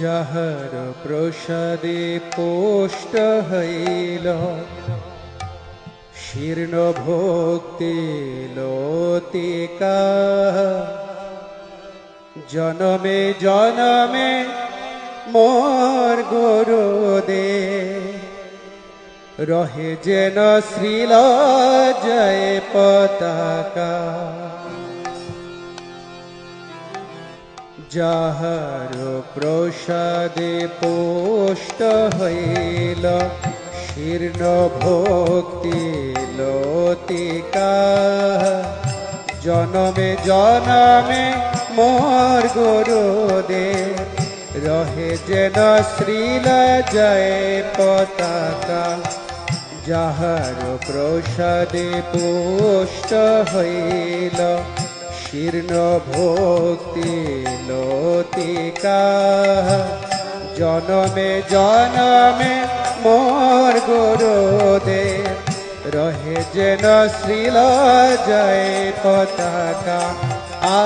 যাহার প্রসাদে পোষ্ট হইল। শীর্ণ ভক্তি লতিকা। জনমে জনমে মোর গুরুদে রহে যেন শ্রীল জয় পতাকা। যাহার প্রসাদে পোষ্ট হইল, শীর্ণ ভক্তি লতিকা। জনমে জনমে মোর গুরুদে রহে যেন শ্রীল জয় পতাকা। যাহার প্রসাদে পুষ্ট হইল শীর্ণ ভক্তি লতিকা। জনমে জনমে মোর গুরুদে রহে যেন শ্রীল জয় পতাকা। আ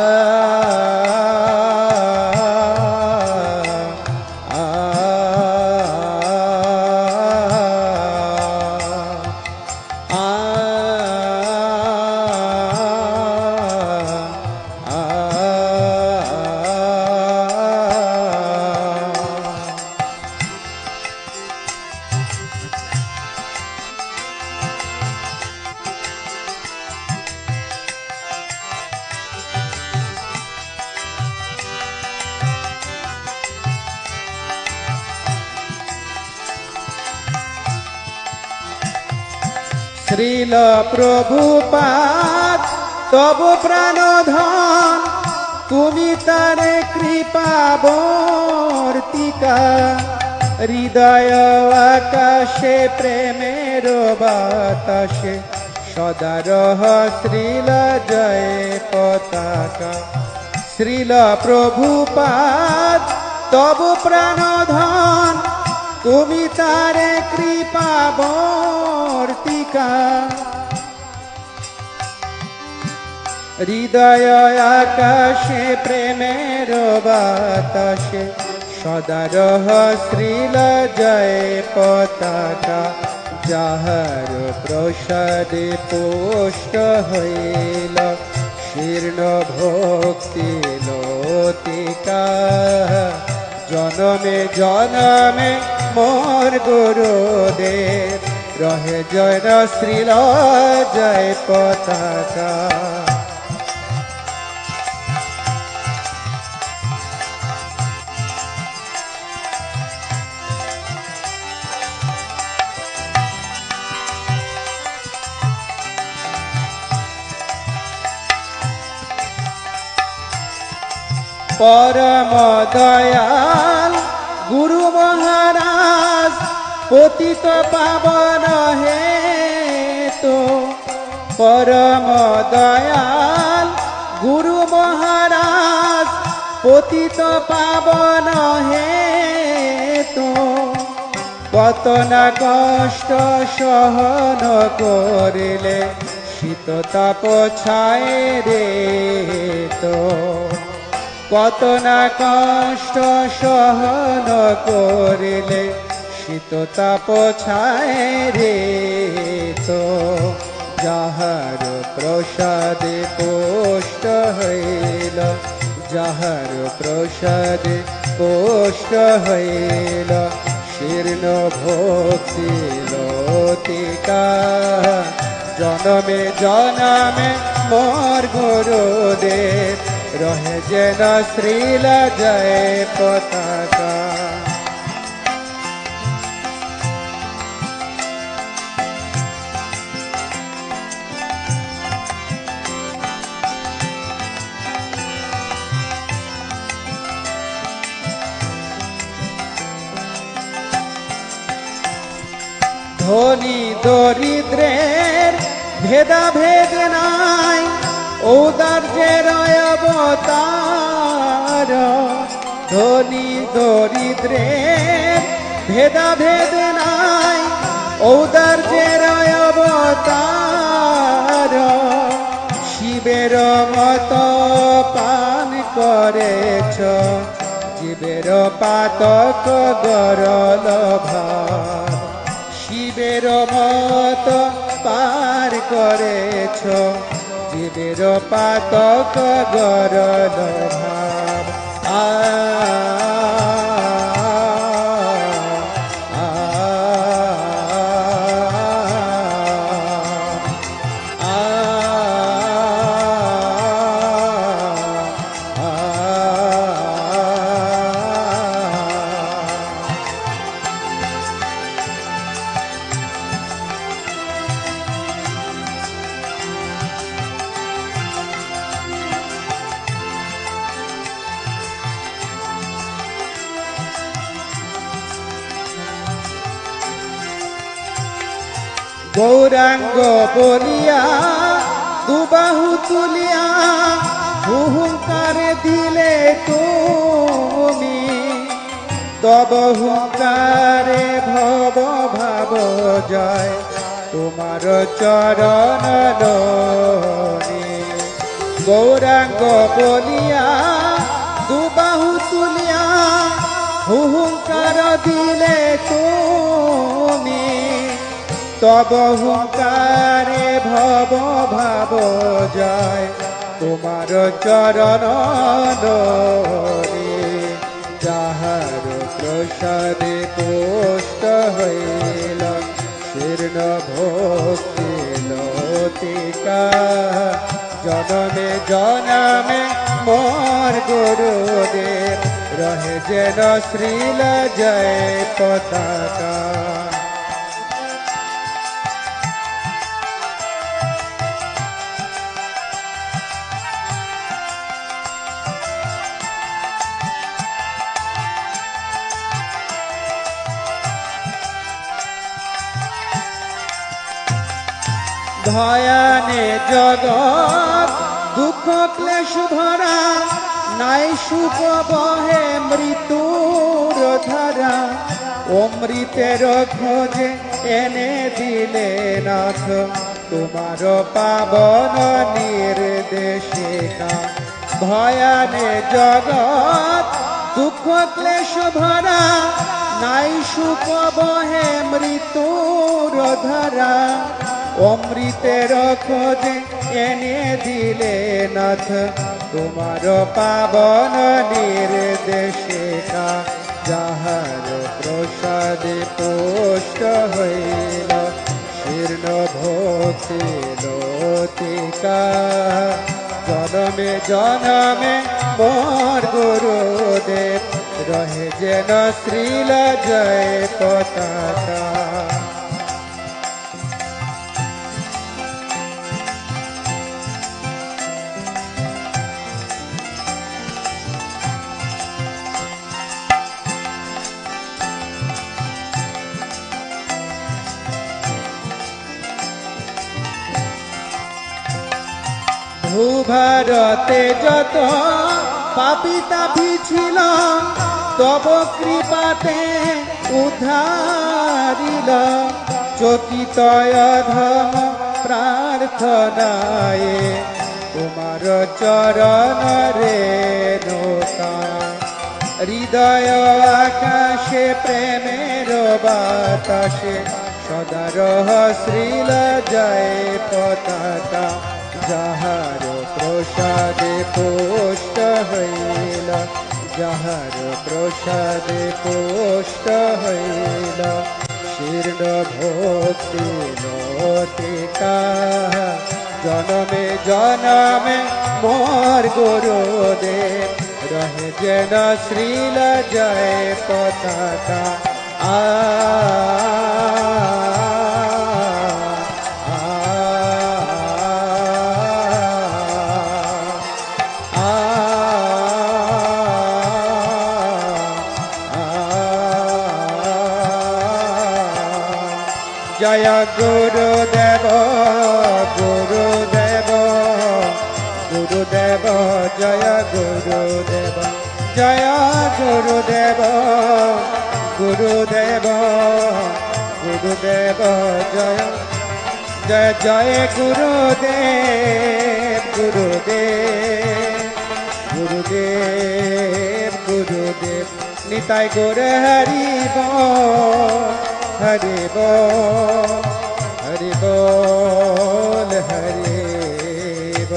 শ্রীল প্রভুপাদ, তব প্রাণধন, তুমি তার কৃপা বর্তিকা। হৃদয় আকাশে, প্রেমের বাতাসে, সদা রহ শ্রীল জয় পতাকা। শ্রীল প্রভুপাদ, তব প্রাণধন তুমি তারে কৃপা বর্তিকা। হৃদয় আকাশে, প্রেমের বাতাসে, সদা রহ শ্রীল জয় পতাকা, যাহার প্রসাদে পোষ্ট হইল। শীর্ণ ভক্তি লতিকা। জনমে জনমে মোর গুরুদেব। রহে জয় শ্রীল জয় পতাকা। পরম দয়াল গুরু মহারাজ, পতিত পাবন হে তো পরম দয়াল গুরু মহারাজ, পতিত পাবন হে তো কত না কষ্ট সহন করিলে, শীত তাপ ছায় রে তো। কত না কষ্ট সহন করিলে, শীত তাপ ছায় রে তো। যাহার প্রসাদে পোষ্ট হইল, যাহার প্রসাদে পোষ্ট হইল, শীর্ণ লতিকা। জনমে জনমে মোর গুরুদেব রহে যেন শ্রীল জয় পতাকা ধনী দরিদ্রের ভেদাভেদ নাই ঔদার্যের অবতার ধনী দরিদ্রের ভেদাভেদ নাই। ঔদার্যের অবতার শিবের মত পান করেছ। জীবের পাতক গরল ভাব শিবের মত পার করেছ। জীবের পাতক গরল ভাব। আ গৌরাঙ্গ বলিয়া, দুবাহু তুলিয়া, হুহুঙ্কারে দিলে তুমি। তব হুঙ্কারে ভব ভাব জয় তোমার চরণ গৌরাঙ্গ বলিয়া, দুবাহু তুলিয়া, হুহুঙ্কার দিলে তুমি তব হুঙ্কারে ভব ভাব যায়। তোমার চরণ যাহার প্রসাদে পোষ্ট হইল, শীর্ণ ভক্তি লতিকা। জনমে জনমে মোর গুরুদেব, রহে যেন শ্রীল জয় পতাকা। ভয়ানে জগৎ, দুঃখ ক্লেশ ভরা নাই সুখ বহে মৃত্যুর ধারা। অমৃতের খোঁজে এনে দিলে নাথ, তোমার পাবন নির্দেশিকা। ভয়ানে জগৎ, দুঃখ ক্লেশ ভরা নাই সুখ বহে মৃত্যুর ধারা। অমৃতের খোঁজে এনে দিলে নাথ, তোমার পাবন নির্দেশিকা যাহার প্রসাদে পোষ্ট হইল, শীর্ণ ভক্তি লতিকা। জনমে জনমে মোর গুরুদেব, রহে যেন শ্রীল জয় পতাকা। ভূভারতে যত পাপি তাপি ছিল, তব কৃপাতে উদ্ধারিল। চকিত ধম প্রার্থনায় তোমার চরণ রে নৌকা হৃদয় আকাশে প্রেমের বাতাসে সদারহ শ্রীল জয় পতাকা, যাহার প্রসাদে পোষ্ট হইল যাহার প্রসাদে পোষ্ট হইল শীর্ণ ভক্তি লতিকা জনমে জনমে মোর গুরুদেব রহে যেন শ্রীল জয় পতাকা আ আ, জয় গুরুদেব গুরুদেব গুরুদেব, জয় গুরুদেব জয় গুরুদেব গুরুদেব গুরুদেব, জয় জয় জয় গুরুদেব গুরুদেব গুরুদেব গুরুদেব, নিতাই গোরে হরিব। হরিব হরিব হরিব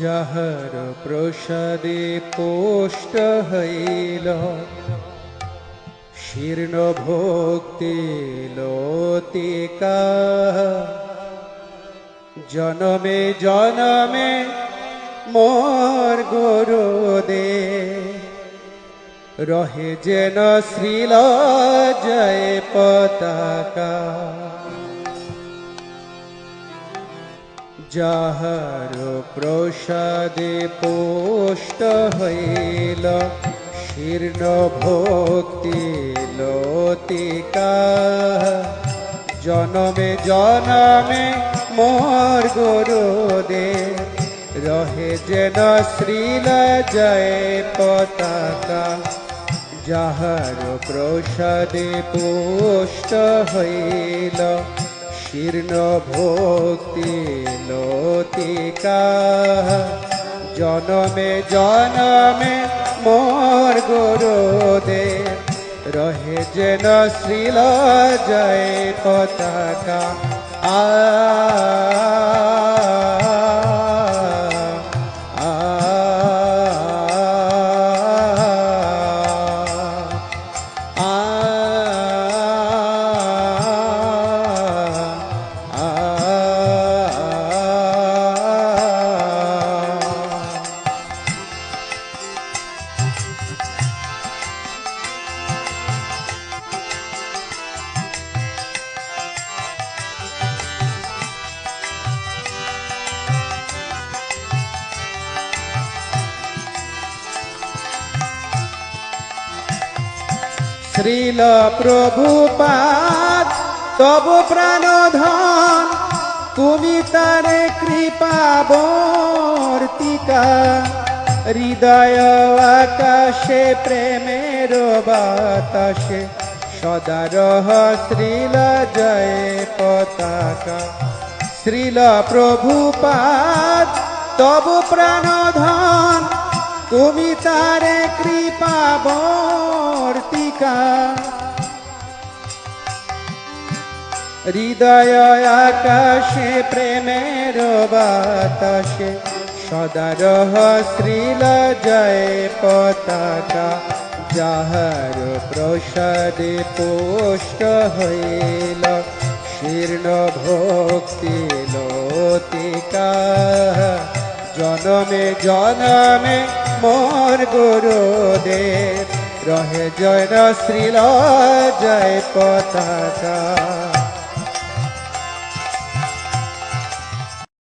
যাহার প্রসাদে পোষ্ট হইল শীর্ণ ভক্তি লতিকা জনমে জনমে মোর গুরুদে রহে যেন শ্রীল জয় পতাকা। যাহার প্রসাদে পোষ্ট হইল, শীর্ণ ভক্তি লতিকা। জনমে জনমে মোর গুরুদে রহে যেন শ্রীল জয় পতাকা। যাহার প্রসাদে পুষ্ট হইল, শীর্ণ ভক্তি লতিকা। জনমে জনমে মোর গুরুদে রহে যেন শ্রীল জয় পতাকা। আ আ শ্রীল প্রভুপাদ, তব প্রাণধন তুমি তার কৃপা বর্তিকা হৃদয় আকাশে প্রেমের বাতাসে, সদা রহ শ্রীল জয় পতাকা। শ্রীল প্রভুপাদ, তব প্রাণধন তুমি তারে কৃপা বর্তিকা। হৃদয় আকাশে, প্রেমের বাতাসে, সদা রহ শ্রীল জয় পতাকা, যাহার প্রসাদে পোষ্ট হইল, শীর্ণ ভক্তি লতিকা। জনমে জনমে মোর গুরুদেব রহে জয় শ্রীল জয় পতাকা।